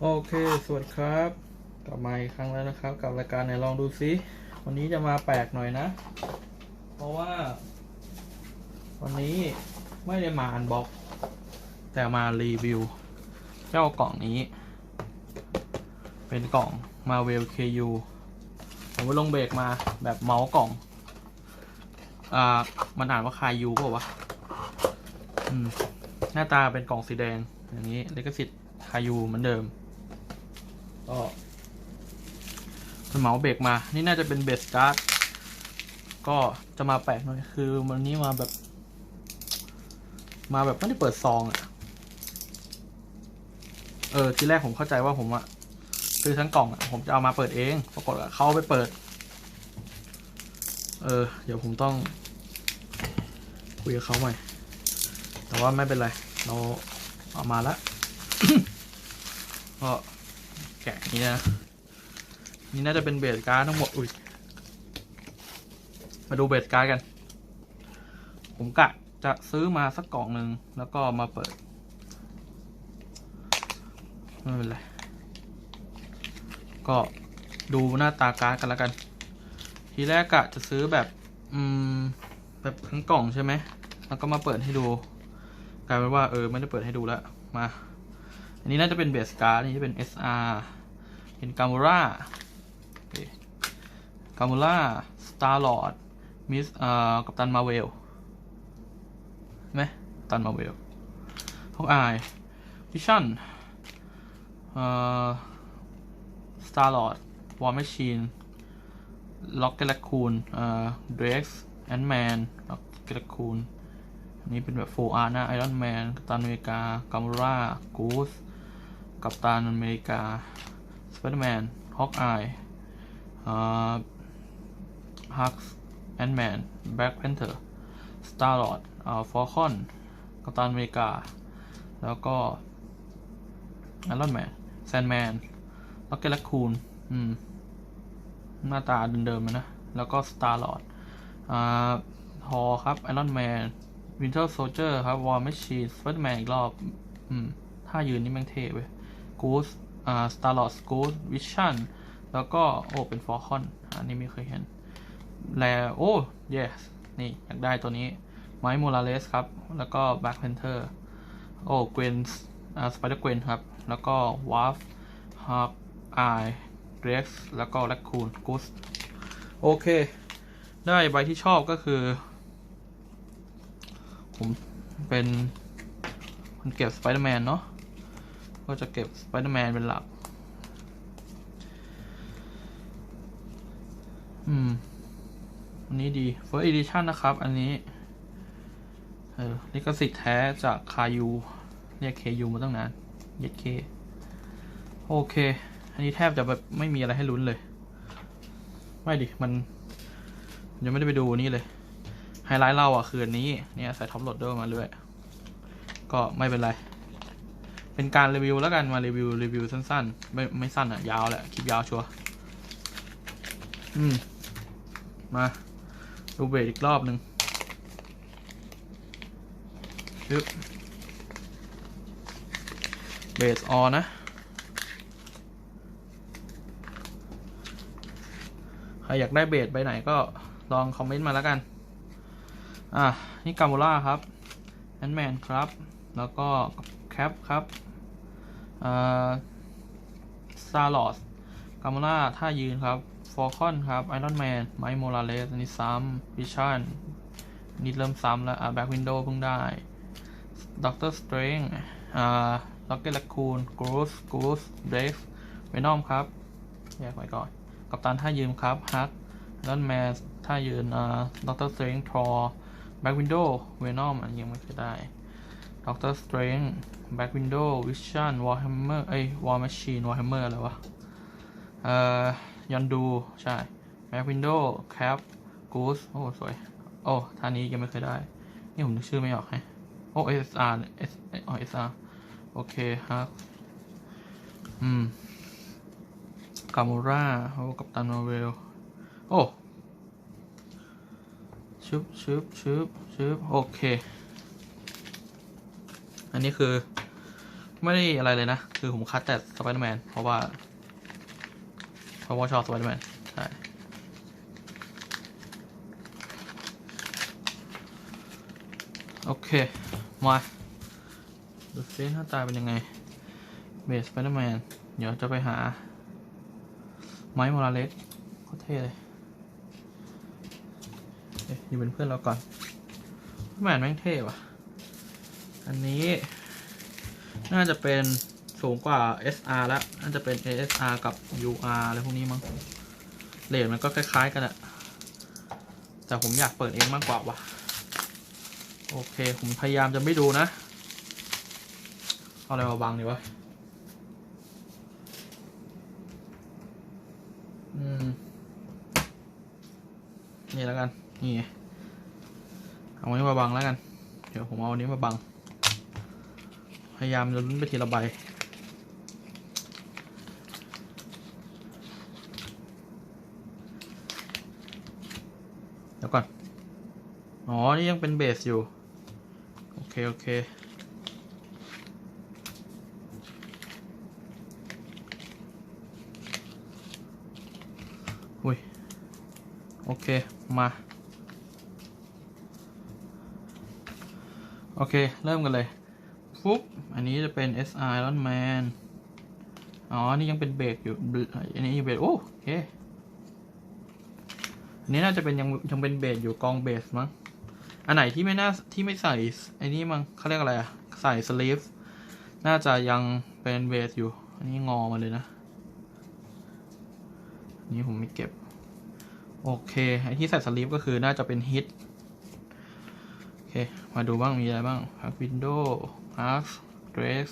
โอเค สวัสดีครับ กลับมาอีกครั้งแล้วนะครับ กับรายการไหนลองดูซิ วันนี้จะมาแปลกหน่อยนะ เพราะว่า วันนี้ไม่ได้มาอันบ็อกแต่มารีวิว เจ้ากล่องนี้ เป็นกล่อง Marvel KU ผมไปลงเบรกมาแบบเมาส์กล่อง อ่า มันอ่านว่าคายูเปล่าวะ อืม หน้าตาเป็นกล่องสีแดง อย่างนี้ลิขสิทธิ์คายูเหมือนเดิม ก็เป็นเหมาเบรกมา นี่น่าจะเป็นเบสการ์ดก็จะมาแปลกหน่อย คือวันนี้มาแบบ มาแบบไม่ได้เปิดซองอะเออ ทีแรกผมเข้าใจว่าผมอะซื้อทั้งกล่องอะผมจะเอามาเปิดเอง ปรากฏว่าเขาไปเปิด เออ เดี๋ยวผมต้อง คุยกับเขาใหม่ แต่ว่าไม่เป็นไร เราเอามาและก็ แกะนี้นะนี่น่าจะเป็นเบสการ์ดทั้งหมดอุ้ยมาดูเบสการ์ดกัน ผมกะจะซื้อมาสักกล่องหนึ่งแล้วก็มาเปิดไม่เป็นไรก็ดูหน้าตาการ์ดกันแล้วกัน ทีแรกกะจะซื้อแบบอืมแบบทั้งกล่องใช่ไหมแล้วก็มาเปิดให้ดูกลายเป็นว่าเออไม่ได้เปิดให้ดูแล้วมา อันนี้น่าจะเป็นเบสการ์ดนนี้จะเป็น SR เป็นกามูร่ากามูร่าสตาร์ลอดมิสเอ่อกัปตันมาเวลไหมกัปตันมาเวลฮอกอายวิชั่นเอ่อสตาร์ลอดวอร์แมชชีนล็อกเกลคูนเอ่อเดร็กซ์แอนด์แมนล็อกเกลคูนอันนี้เป็นแบบโฟอาร์นะไอรอนแมนกัปตันอเมริกากามูร่ากูสกัปตันอเมริกา สไปเดอร์แมนฮอกอายฮักส์แอนด์แมนแบ็คแพนเทอร์สตาร์ลอดอ่าฟอลคอนกัปตันอเมริกา แล้วก็ไอรอนแมนแซนแมนล็อกเก็ตแลคคูนอืม หน้าตาเดิมๆนะ แล้วก็สตาร์ลอดอ่าฮอครับไอรอนแมนวินเทอร์โซเจอร์ครับวอร์แมชชีนสไปเดอร์แมนอีกรอบ อืม ถ้ายืนนี่แม่งเท่เว้ยกูส อ่าสตาร์ลอดกูสวิชั่นแล้วก็ โอ้ เป็นฟอร์คอน อันนี้ไม่เคยเห็น แล้ว โอ้ yes นี่ อยากได้ตัวนี้ ไมค์โมราเลสครับ แล้วก็แบ็คเพนเทอร์ โอ้เกวนอ่าสไปเดอร์เกวนครับ แล้วก็วาร์ฟฮาร์ปไอเร็กซ์แล้วก็แรคคูนกูสโอเค ได้ใบที่ชอบก็คือ ผมเป็นคนเก็บสไปเดอร์แมนเนาะ ก็จะเก็บสไปเดอร์แมนเป็นหลัก อืม อันนี้ดี First Edition นะครับ อันนี้ เออลิขสิทธิ์แท้จากคายูเรียกเคยูมาตั้งนานเย็ดเคโอเค อันนี้แทบจะแบบไม่มีอะไรให้ลุ้นเลย ไม่ดิ มันยังไม่ได้ไปดูนี่เลย ไฮไลท์เราอะ คืออันนี้ เนี่ย ใส่ท็อปโหลดเดอร์มาด้วยก็ไม่เป็นไร เป็นการรีวิวแล้วกันมารีวิวรีวิวสั้นๆ ไม่ไม่สั้นอะ ยาวแหละคลิปยาวชัวร์อืม มาดูเบรอีกรอบหนึ่งชึบเบสออนะ ใครอยากได้เบสไปไหนก็ลองคอมเมนต์มาแล้วกัน อะ นี่กามูล่าครับแอนแมนครับ แล้วก็ แคปครับอ่าซาลอสกามล่าท่ายืนครับฟอลคอนครับไอรอนแมนไมค์โมราเลสนนี้ซ้ำวิชั่นนี่เริ่มซ้ำแล้วอะแบ็กวินโดว์เพิ่งได้ด็อกเตอร์สเตรนอ่าล็อกเก็ตแลคคูนกรูสกรูสเดฟเวนอมครับแยกไว้ก่อน กัปตันท่ายืนครับฮักไอรอนแมนท่ายืนอ่าด็อกเตอร์สเตรนจ์ทรอแบ็กวินโดว์เวนอมอันยังไม่เคยได้ ด็อกเตอร์สเตรนจ์แบ็กวินโดว์วิชั่นวอลแฮมเมอร์เอ้ยวอลแมชชีนวอลแฮมเมอร์อะไรวะ เอ่อยอนดู ใช่แบ็กวินโดว์แคปกูสโอ้ สวย โอ้ท่านี้ยังไม่เคยได้ นี่ผมนึกชื่อไม่ออกไงโอ้ SR S อ๋อ SR โอเคฮักอืมกามูราโอ้กัปตันมาเวล โอ้ ชึบชึบชึบชึบโอเค อันนี้คือ ไม่ได้อะไรเลยนะ คือผมคัดแต่สไปเดอร์แมนเพราะว่าเพราะว่าชอบสไปเดอร์แมนใช่โอเค มาดูซิหน้าตาเป็นยังไงเบสสไปเดอร์แมนเดี๋ยวจะไปหา ไมค์โมราเลสโคตรเท่เลยเอ๊ะอยู่เป็นเพื่อนเราก่อนแมนแม่งเท่ว่ะ อันนี้ น่าจะเป็นสูงกว่า SR แล้ว น่าจะเป็น ASR กับ UR อะไรพวกนี้มั้งเลทมันก็คล้ายๆกันอะแต่ผมอยากเปิดเองมากกว่าว่ะโอเค ผมพยายามจะไม่ดูนะ เอาอะไรมาบังดีวะ อืม นี่แล้วกัน นี่ เอาอันนี้มาบังแล้วกัน เดี๋ยวผมเอาอันนี้มาบัง ยายามจะลุ้นไปทีละใบเดี๋ยวก่อน อ๋อ นี่ยังเป็นเบสอยู่ โอเค โอเคอุ้ย โอเค มา โอเค เริ่มกันเลย ฟุ๊บ อันนี้จะเป็น SR Iron Man อ๋อ นี่ยังเป็นเบรกอยู่ อันนี้ยังเบรกโอเคอันนี้น่าจะเป็นยังยังเป็นเบสอยู่กองเบสมั้ง อันไหนที่ไม่น่าที่ไม่ใส่ไอ้นี่มั้งเขาเรียกอะไรอะใส่สลีฟน่าจะยังเป็นเบสอยู่ อันนี้งอมาเลยนะ อันนี้ผมไม่เก็บ โอเค ไอที่ใส่สลีฟก็คือน่าจะเป็นฮิต โอเค มาดูบ้างมีอะไรบ้างพักวินโดว์ อาร์คเดรส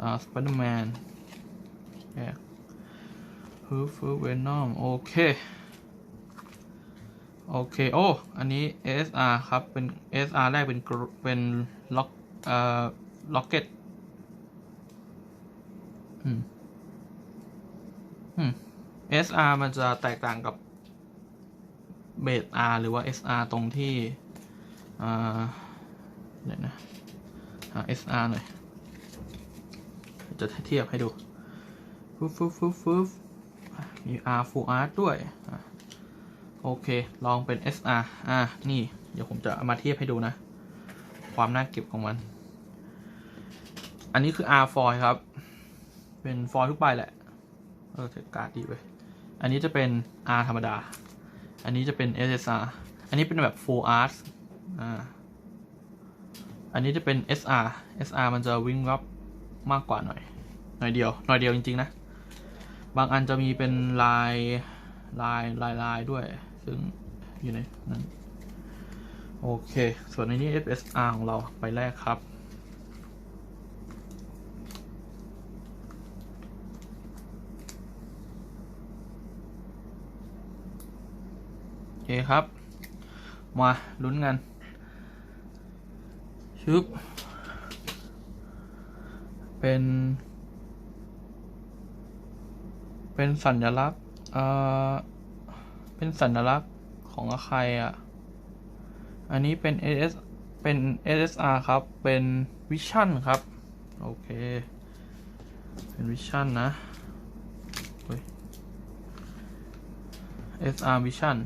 อ่าสไปเดอร์แมนแอกฮูฟูเวนอมโอเค โอเค โอ้ อันนี้ SR ครับ เป็น SR แรกเป็น เป็นล็อกเอ่อล็อกเก็ตอืม อืม SR มันจะแตกต่างกับเบส R หรือว่า SR ตรงที่ อ่าเดี๋ยวนะ SR หน่อย จะเทียบให้ดูฟึบฟึบฟึบฟึบมี R Full Art ด้วยอโอเค ลองเป็น SR อะ นี่ เดี๋ยวผมจะามาเทียบให้ดูนะ ความน่าเก็บของมัน อันนี้คือ R foil ครับ เป็นฟอยทุกใบแหละ เออเทการ์ดดีเว้ยอันนี้จะเป็น R ธรรมดา อันนี้จะเป็น SSR อันนี้เป็นแบบ full art อ่า อันนี้จะเป็น SR SR มันจะวิ่งรับมากกว่าหน่อย หน่อยเดียว หน่อยเดียวจริง ๆ นะ บางอันจะมีเป็นลายลายลายลายด้วย ซึ่งอยู่ในนั้นโอเค ส่วนในนี้ FSR ของเราไปแรกครับ โอเคครับ มาลุ้นกัน ชึบ เป็น เป็นสัญลักษณ์เอ่อเป็นสัญลักษณ์ของใครอะ อันนี้เป็น SS เป็น SSR ครับ เป็นวิชั่นครับ โอเค เป็นวิชั่นนะเฮ้ย SR Vision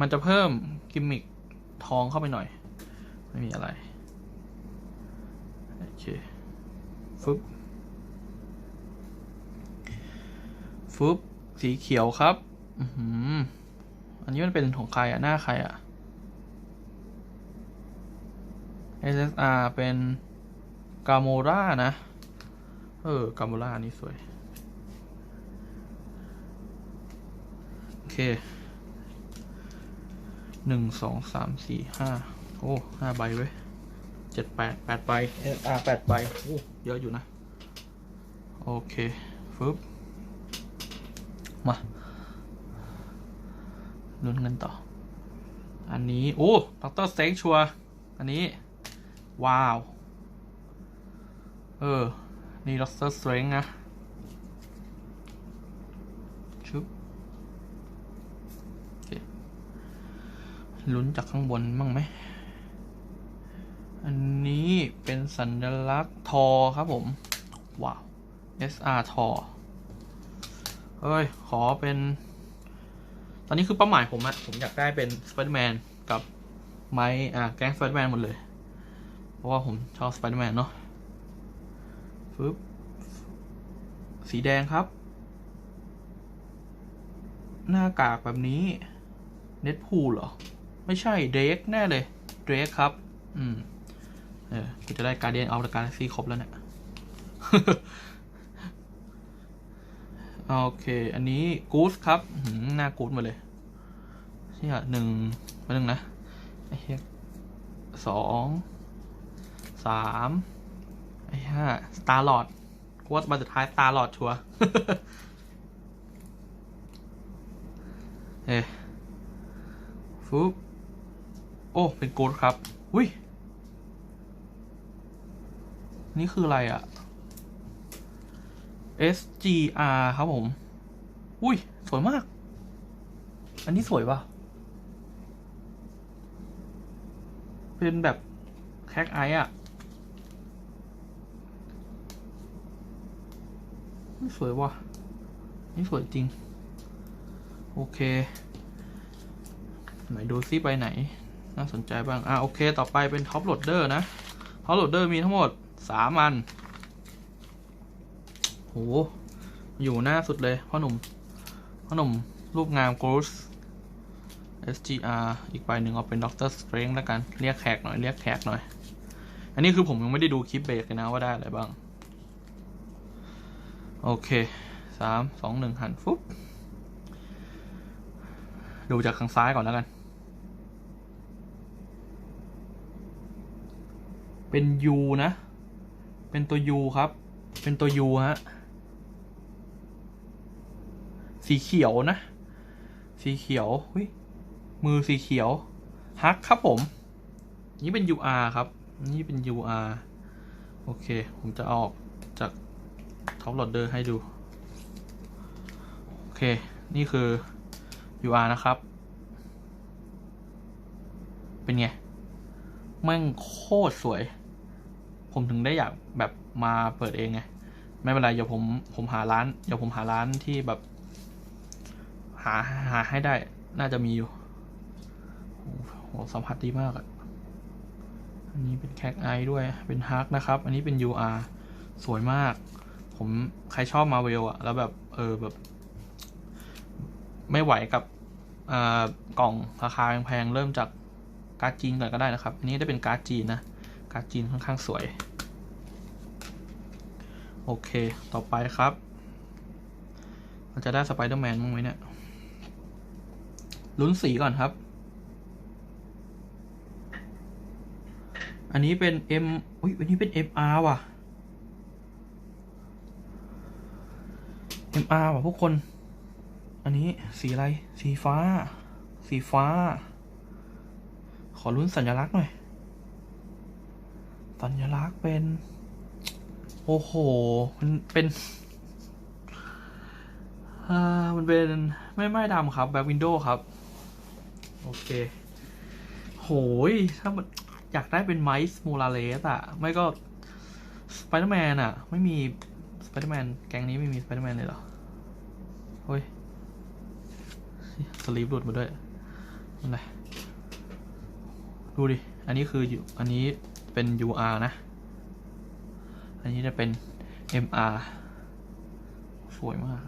มันจะเพิ่มกิมมิคทองเข้าไปหน่อย ไม่มีอะไร เคฟึบฟึบสีเขียวครับอือหืออันนี้มันเป็นของใครอะหน้าใครอะ SSR เป็นกาโมรานะ เออกาโมรานี่สวย โอเคหนึ่งสองสามสี่ห้าโอ้ห้าใบเว้ย เจ็ดแปดแปดใบ SR แปดใบโอ้เยอะอยู่นะ โอเคฟึบมาลุ้นกันต่อ อันนี้ โอ้ด็อกเตอร์สเต็กชัวร์อันนี้ ว้าว เออ นี่ด็อกเตอร์สเต็กนะชุบโอเคลุ้นจากข้างบนบ้างไหม อันนี้เป็นสัญลักษณ์ทอครับผม ว้าว SR ทอเฮ้ย ขอเป็น ตอนนี้คือเป้าหมายผมอะผมอยากได้เป็นสไปเดอร์แมนกับไม้อ่าแก๊งสไปเดอร์แมนหมดเลย เพราะว่าผมชอบสไปเดอร์แมนเนาะฟึบสีแดงครับ หน้ากากแบบนี้ เน็ตพูลเหรอ ไม่ใช่เดรกแน่เลย เดรกครับ อืม เออกูจะได้การเดียนเอาตการซีครบแล้วเนี่ยโอเค อันนี้กูสครับหือหน้ากูสมาเลยเชี่ยหนึ่งมาหนึ่งนะไอ้เหี้ยสองสามไอ้ห้าสตาร์ลอดกูว่ามาสุดท้ายสตาร์ลอดชัวเอ้ฟุบโอ้ เป็นกูสครับ อุ้ย นี่คืออะไรอะ SGR ครับผม อุ้ย สวยมาก อันนี้สวยป่ะเป็นแบบแคกไออะนี่สวยว่ะนี่สวยจริง โอเค ไหนดูซิไปไหน น่าสนใจบ้าง อะ โอเค ต่อไปเป็นท็อปโหลดเดอร์นะท็อปโหลดเดอร์มีทั้งหมด สามอันโหอยู่หน้าสุดเลยพ่อหนุ่มพ่อหนุ่มรูปงามโกลส์ SGR อีกใบหนึ่งเอาเป็นด็อกเตอร์สเตรนแล้วกัน เรียกแขกหน่อย เรียกแขกหน่อย อันนี้คือผมยังไม่ได้ดูคลิปเบรกเลยนะว่าได้อะไรบ้าง โอเคสามสองหนึ่งหันฟุ๊บดูจากข้างซ้ายก่อนแล้วกัน เป็น U นะ เป็นตัว U ครับ เป็นตัว U ฮะ สีเขียวนะ สีเขียวเฮ้ยมือสีเขียว ฮักครับผม นี่เป็น UR ครับ นี่เป็น UR โอเค ผมจะอออกจากท็อปโหลดเดอร์ให้ดู โอเค นี่คือ UR นะครับ เป็นไง แม่งโคตรสวย ผมถึงได้อยากแบบมาเปิดเองไงไม่เป็นไรเดี๋ยวผมผมหาร้านเดี๋ยวผมหาร้านที่แบบ หาหาให้ได้ น่าจะมีอยู่โอ้โหสัมผัสดีมากอะอันนี้เป็นแคกไอด้วยเป็นฮักนะครับ อันนี้เป็น UR สวยมาก ผมใครชอบมาเวลอะแล้วแบบ เออแบบ ไม่ไหวกับอ่ากล่องราคาแพงๆเริ่มจากการ์ดจีนก่อนก็ได้นะครับ อันนี้ได้เป็นการ์ดจีนนะ การ์ดจีนค่อนข้างสวย โอเค ต่อไปครับมันจะได้สไปเดอร์แมนมั้งไหมเนี่ย ลุ้นสีก่อนครับ อันนี้เป็น M อุ้ยอันนี้เป็น MR ว่ะ MR ว่ะพวกคน อันนี้สีอะไร สีฟ้า สีฟ้า ขอลุ้นสัญลักษณ์หน่อย สัญลักษณ์เป็น โอ้โห มันเป็นอ่ามันเป็นไม่ไม่ดำครับแบ็ควินโดว์ครับ โอเค โหย ถ้ามันอยากได้เป็นไมส์มูราเลสอะไม่ก็สไปเดอร์แมนอะไม่มีสไปเดอร์แมนแก๊งนี้ไม่มีสไปเดอร์แมนเลยเหรอเฮ้ยสลีปหลุดมาด้วยนั่นแหละดูดิ อันนี้คืออยู่ อันนี้ เป็น UR นะ อันนี้จะเป็น MR สวยมาก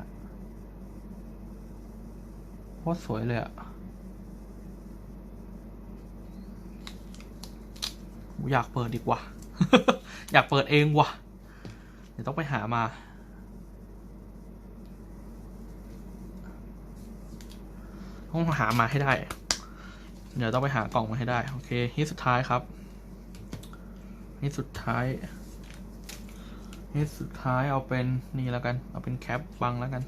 โคตรสวยเลยอะอยากเปิดดีกว่า อยากเปิดเองว่ะ เดี๋ยวต้องไปหามา ต้องหามาให้ได้ เดี๋ยวต้องไปหากล่องมาให้ได้ โอเคนี่สุดท้ายครับ นี่สุดท้ายนี่สุดท้ายเอาเป็นนี่แล้วกัน เอาเป็นแคปบังแล้วกัน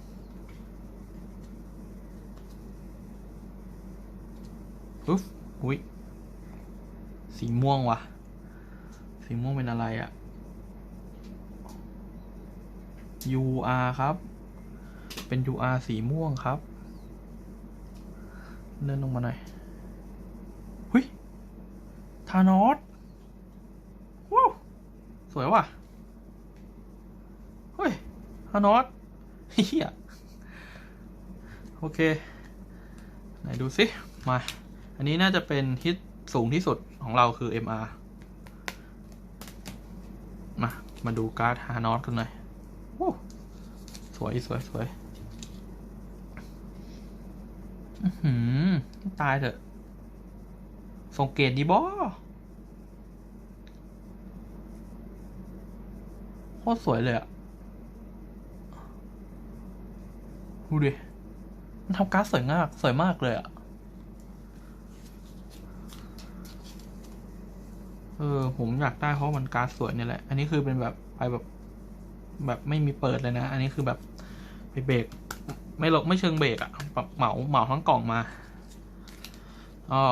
อุ๊บ อุ้ย สีม่วงว่ะสีม่วงเป็นอะไรอะ UR ครับ เป็น UR สีม่วงครับ เลื่อนลงมาหน่อย หุยทานอส สวยว่ะ เฮ้ยฮานอสเฮียโอเค ไหนดูสิ มา อันนี้น่าจะเป็นฮิตสูงที่สุดของเราคือ MR มา มาดูการ์ดฮานอสกันหน่อยโอ้สวยสวยสวยอื้อหือตายเถอะส่งเกตดีบอ โคตรสวยเลยอะดูดิ มันทำการ์ดสวยมาก สวยมากเลยอะเออ ผมอยากได้เพราะมันการ์ดสวยเนี่ยแหละ อันนี้คือเป็นแบบไปแบบ แบบไม่มีเปิดเลยนะ อันนี้คือแบบไปเบรกไม่หลบไม่เชิงเบรกอะแบบเหมาเหมาทั้งกล่องมาอ๋อ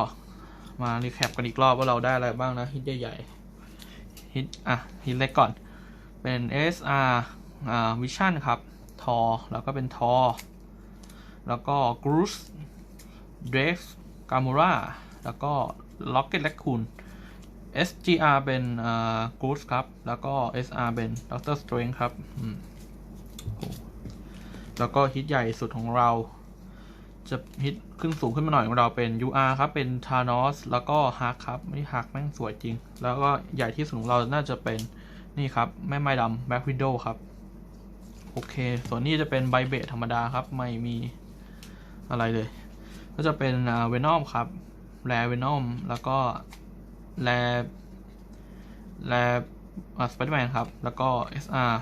มารีแคปกันอีกรอบว่าเราได้อะไรบ้างนะฮิตใหญ่ๆฮิตอะฮิตเล็กก่อน เป็น SR อ่าวิชั่นครับทอแล้วก็เป็นทอแล้วก็กรูสเดรสกามูราแล้วก็ล็อกเก็ตแลคคูน SGR เป็นอ่ากรูสครับ แล้วก็ SR เป็นด็อกเตอร์สเตรนครับอืมโอ้แล้วก็ฮิตใหญ่สุดของเรา จะฮิตขึ้นสูงขึ้นมาหน่อยของเราเป็น UR ครับ เป็น Thanos แล้วก็ Hulk ครับนี่ Hulk แม่งสวยจริง แล้วก็ใหญ่ที่สุดของเราน่าจะเป็น นี่ครับ แม่ไม้ดำ Black Widow ครับ โอเค ส่วนนี้จะเป็นไบเบทธรรมดาครับ ไม่มีอะไรเลย ก็จะเป็นเวนอมครับแรเวนอมแล้วก็แรแรสไปเดอร์แมนครับ แล้วก็ SR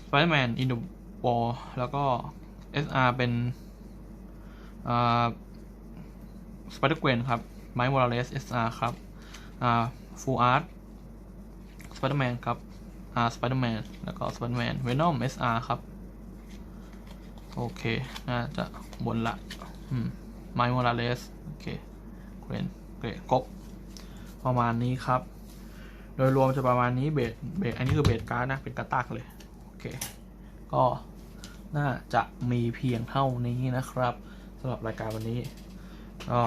สไปเดอร์แมนอินดูวอแล้วก็ SR เป็นสไปเดอร์เกวนครับไมค์วอลเลส SR ครับฟูลอาร์ต ไปเดอร์แมนครับอ่าสไปเดอร์แมนแล้วก็สไปเดอร์แมนเวนอม SR ครับ โอเค น่าจะบนละอืมไมค์วอลเลสโอเคเกวนเกรครบประมาณนี้ครับ โดยรวมจะประมาณนี้เบสเบสอันนี้คือเบสการ์ดนะ เป็นกระตักเลย โอเค ก็น่าจะมีเพียงเท่านี้นะครับสำหรับรายการวันนี้ก็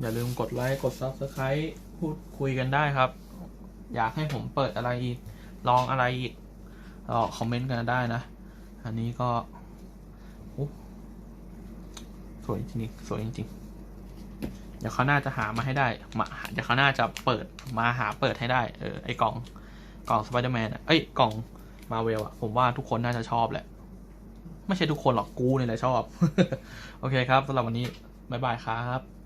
อย่าลืมกดไลค์ กด Subscribe พูดคุยกันได้ครับ อยากให้ผมเปิดอะไรอีก ลองอะไรอีกก็คอมเมนต์กันได้นะ อันนี้ก็สวยจริงๆสวยจริงๆเดี๋ยวเขาน่าจะหามาให้ได้มาเดี๋ยวเขาน่าจะเปิดมาหาเปิดให้ได้ เออไอกล่องกล่องสไปเดอร์แมนเอ้ยกล่องมาเวลอะผมว่าทุกคนน่าจะชอบแหละ ไม่ใช่ทุกคนหรอกกูเนี่ยแหละชอบ โอเคครับสำหรับวันนี้ บ๊ายบายครับ